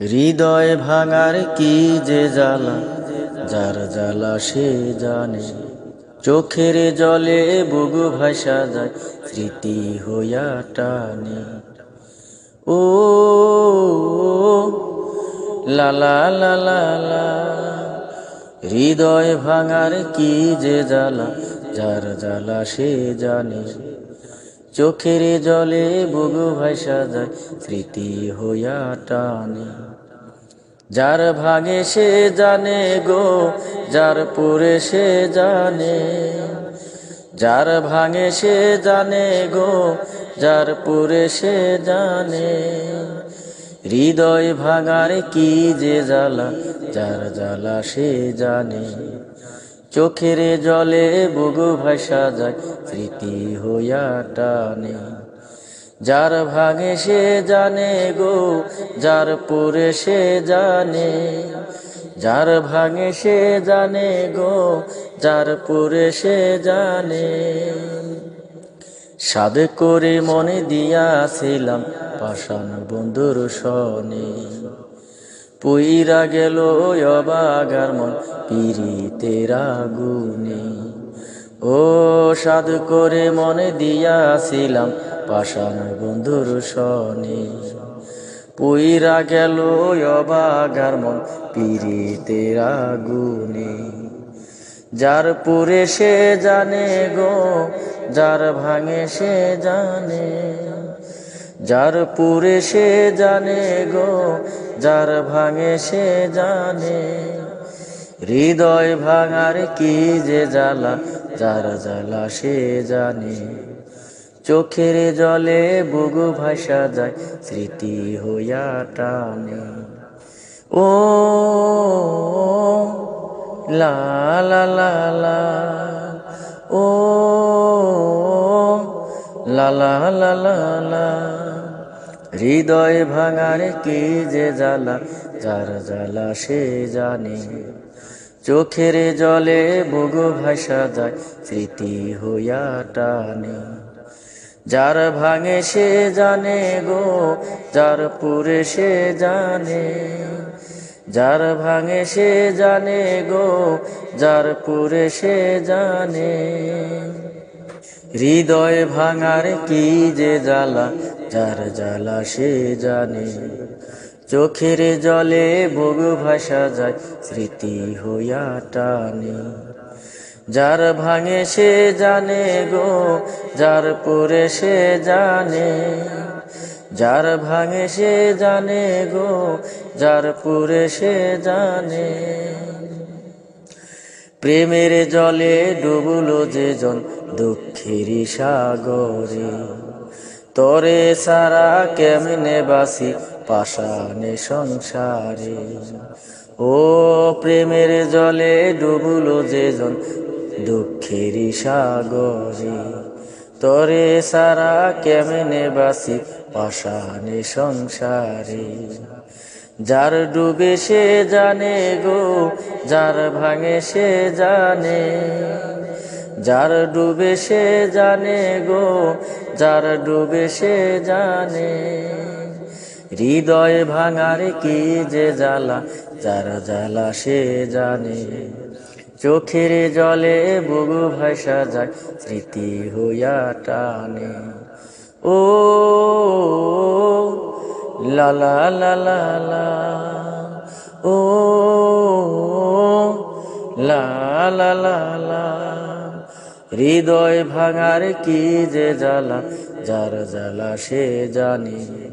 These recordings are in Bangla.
হৃদয় ভাঙার কি যে জ্বালা, যার জ্বালা সে জানে। চোখের জলে বুগু ভাষা যায়, স্মৃতি হইয়া টানে। ও, লা লা লা লা লা। হৃদয় ভাঙার কি যে জ্বালা, যার জ্বালা সে জানে। চোখের জলে বুগু ভাষা যায়, স্মৃতি হইয়া টানে। যার ভাঙে সে জানে গো, যার পুরে সে জানে। যার ভাঙে সে জানে গো, যার পুরে সে জানে। হৃদয় ভাঙার কি যে জ্বালা, যার জ্বালা সে জানে। চোখের জলে বুগু ভাষা যায়, স্মৃতি হইয়া টানে। যার ভাঙে সে জানে গো, যার পুরে সে জানে। যার ভাঙে সে জানে গো, যার পুরে সে জানে। সাদ করে মনে দিয়াছিলাম পাষাণ বন্ধুর সনে। পুইরা গেল অবাগার মন পিরিতেরা গুনে ও সাদ করে মনে দিয়াছিলাম পাষাণ বন্ধুর সনে পুইরা গেল অবাগার মন পিরিতেরা গুনে যার পুরে সে জানে গো, যার ভাঙে সে জানে। যার পুরে সে জানে গো, যার ভাঙে সে জানে। হৃদয় ভাঙার কি যে জ্বালা, যার জ্বালা সে জানে। চোখের জলে বুগু ভাষা যায়, স্মৃতি হইয়া টানে। ও লা লা লা হৃদয় ভাঙার কি যে জ্বালা, যার জ্বালা সে জানে। চোখের জলে বুগু ভাষা যায়, স্মৃতি হইয়া টানে। যার ভাঙে সে জানে গো, যার পুরে সে জানে। যার ভাঙে সে জানে গো, যার পুরে সে জানে। হৃদয় ভাঙার কি যে জ্বালা, যার জ্বালা সে জানে। চোখের জলে বগু ভাসা যায়, স্মৃতি হইয়া টানে। যার ভাঙে সে জানে গো, যার পরে সে জানে। যার ভাঙে সে জানে গো, যার পরে সে জানে। প্রেমের জলে ডুবুলো যে জন দুঃখের সাগরে। তরে সারা কেমনে বাসি পাশানে সংসারে। ও প্রেমের জলে ডুবুলো যে জন দুঃখের সাগরে। তরে সারা কেমনে বাসি পাশানে সংসারে। যার ডুবে সে জানে গো, যার ভাঙে সে জানে। যার ডুবে সে জানে গো, যার ডুবে সে জানে। হৃদয় ভাঙার কি যে জ্বালা, যার জ্বালা সে জানে। চোখের জলে বুগু ভাষা যায়, স্মৃতি হইয়া টানে। ও লা লা লা লা লা, ও, লা লা লা লা। হৃদয় ভাঙার কি যে জ্বালা, যার জ্বালা সে জানি।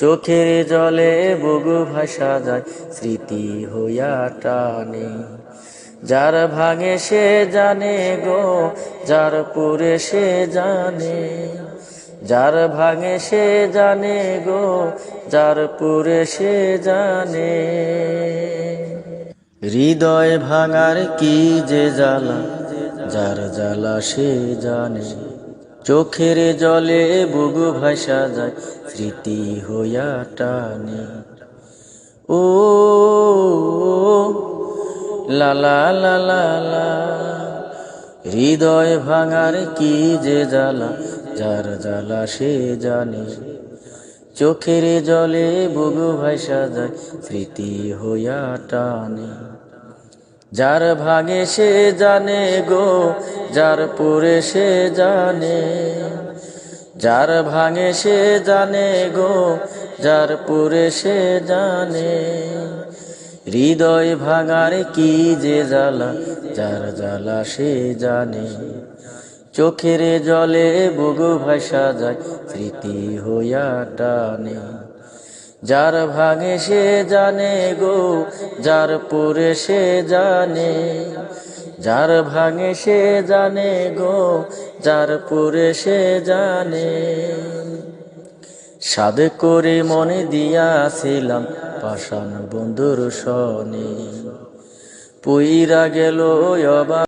চোখের জলে বগু ভাসা যায়, স্মৃতি হইয়া টানে। যার ভাঙে সে জানে গো, যার পুরে সে জানে। যার ভাঙে সে জানে গো, যার পুরে সে জানে। হৃদয় ভাঙার কি যে জ্বালা, যার জ্বালা সে জানে। চোখের জলে বুগু ভাষা যায়, স্মৃতি হইয়া টানে। ও লালা লালা লা। হৃদয় ভাঙার কি যে জ্বালা যার জ্বালা সে জানে। চোখের জলে বুগু ভাইসা যায় স্মৃতি হইয়া টানে। যার ভাঙে সে জানে গো, যার পরে সে জানে। যার ভাঙে সে জানে গো, যার পরে সে জানে। হৃদয় ভাঙার কি যে জ্বালা, যার জ্বালা সে জানে। চোখের জলে বুগু ভাষা যায়, স্মৃতি হইয়া টানে। যার ভাঙে সে জানে গো, যার পুরে সে জানে। যার ভাঙে সে জানে গো, যার পুরে সে জানে। সাদ করে মনে দিয়াছিলাম পাষাণ বন্ধুর সনে। পুইরা গেল অবা